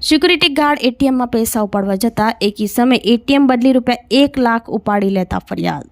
Security guard એટીએમમાં પૈસા ઉપાડવા જતાં એકી સમયે એટીએમ બદલી રૂપિયા એક લાખ ઉપાડી લેતા ફરિયાદ.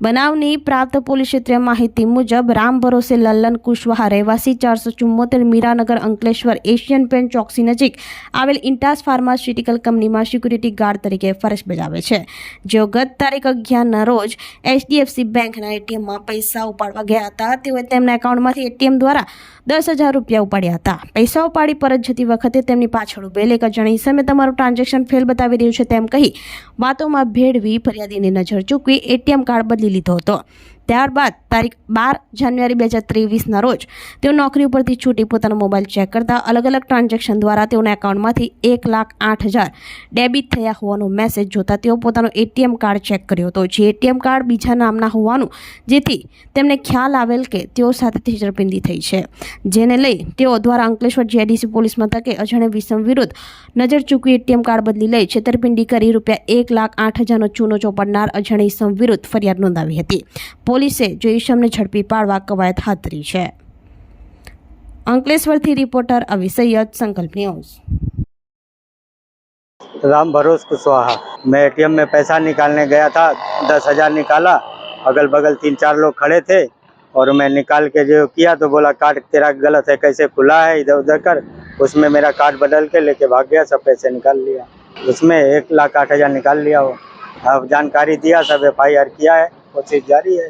બનાવની પ્રાપ્ત પોલીસ ક્ષેત્રીય માહિતી મુજબ રામ ભરોસે લલ્લન કુશવાહા રહેવાસી ચારસો ચુમ્મોતેર મીરાનગર અંકલેશ્વર એશિયન પેન ચોકસી નજીક આવેલ ઇન્ટાસ ફાર્માસ્યુટિકલ કંપનીમાં સિક્યુરિટી ગાર્ડ તરીકે ફરજ બજાવે છે. જેઓ ગત તારીખ અગિયારના રોજ એચડીએફસી બેંકના એટીએમમાં પૈસા ઉપાડવા ગયા હતા, તેઓએ તેમના એકાઉન્ટમાંથી એટીએમ દ્વારા દસ હજાર રૂપિયા ઉપાડ્યા હતા. પૈસા ઉપાડી પરત જતી વખતે તેમની પાછળ ઉભેલ એક અજાણી સમય તમારું ટ્રાન્ઝેક્શન ફેલ બતાવી રહ્યું છે તેમ કહી વાતોમાં ભેળવી ફરિયાદીની નજર ચૂકવી એટીએમ કાર્ડ બદલી લીધો હતો ત્યારબાદ તારીખ બાર જાન્યુઆરી બે હજાર ત્રેવીસના રોજ તેઓ નોકરી ઉપરથી છૂટી પોતાનો મોબાઈલ ચેક કરતા અલગ અલગ ટ્રાન્ઝેક્શન દ્વારા તેઓના એકાઉન્ટમાંથી એક લાખ આઠ હજાર ડેબિટ થયા હોવાનો મેસેજ જોતા તેઓ પોતાનો એટીએમ કાર્ડ ચેક કર્યો હતો. જે એટીએમ કાર્ડ બીજા નામના હોવાનું, જેથી તેમને ખ્યાલ આવેલ કે તેઓ સાથે છેતરપિંડી થઈ છે. જેને લઈ તેઓ દ્વારા અંકલેશ્વર જીઆઈડીસી પોલીસ મથકે અજાણે વિષમ વિરુદ્ધ નજર ચૂકવી એટીએમ કાર્ડ બદલી લઈ છેતરપિંડી કરી રૂપિયા એક લાખ આઠ હજારનો ચૂનો ચોપડનાર અજાણી સમ વિરુદ્ધ ફરિયાદ નોંધાવી હતી. પોલીસે જો ઈસમને ઝડપી પાડવા કવાયત હાથ ધરી છે અંકલેશ્વરથી રિપોર્ટર અવી સૈયદ સંકલ્પ ન્યૂઝ राम भरोस कुशवाहा मैं एटीएम में पैसा निकालने गया था दस हजार निकाला अगल बगल तीन चार लोग खड़े थे और मैं निकाल के जो किया तो बोला कार्ड तेरा गलत है कैसे खुला है इधर उधर कर उसमें मेरा कार्ड बदल के लेके भाग गया सब पैसे निकाल लिया उसमें एक लाख आठ हजार निकाल लिया वो अब जानकारी दिया सब एफ आई आर किया है कोशिश जारी है